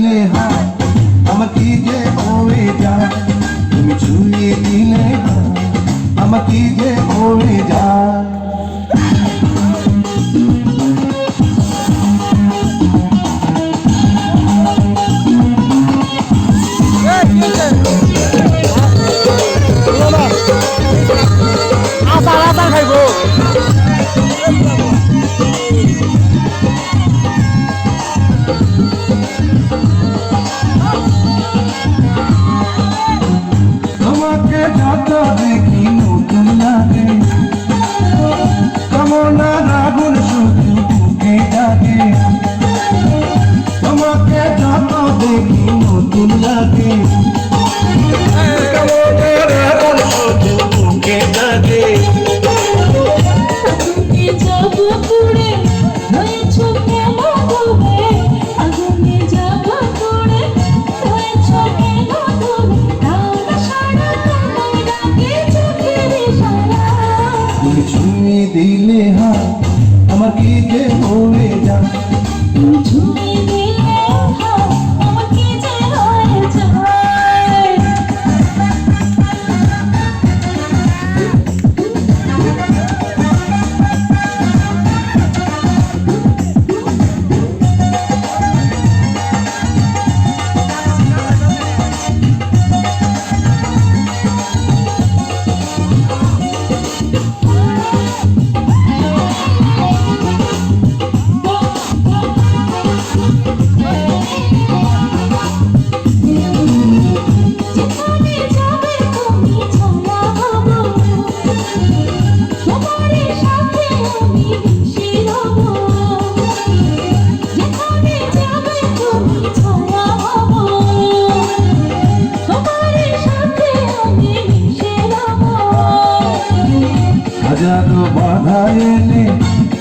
দিলে হায়, আমার কি যে হয়ে যায় তুমি ছুঁয়ে দিলে আমার কি যে হয়ে যায় Yeah. I'm দিকে মরে যা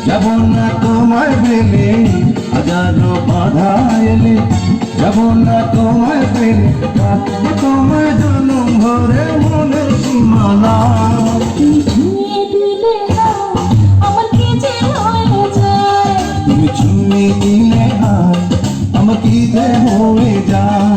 যাব না তোমার প্রেমে হাজারো বাধা এলে। যাব না তোমার প্রেমে তোমার জনম ভরে মনে সীমানা। তুমি ছুঁয়ে দিলে হাত আমার কি হয়ে যায়?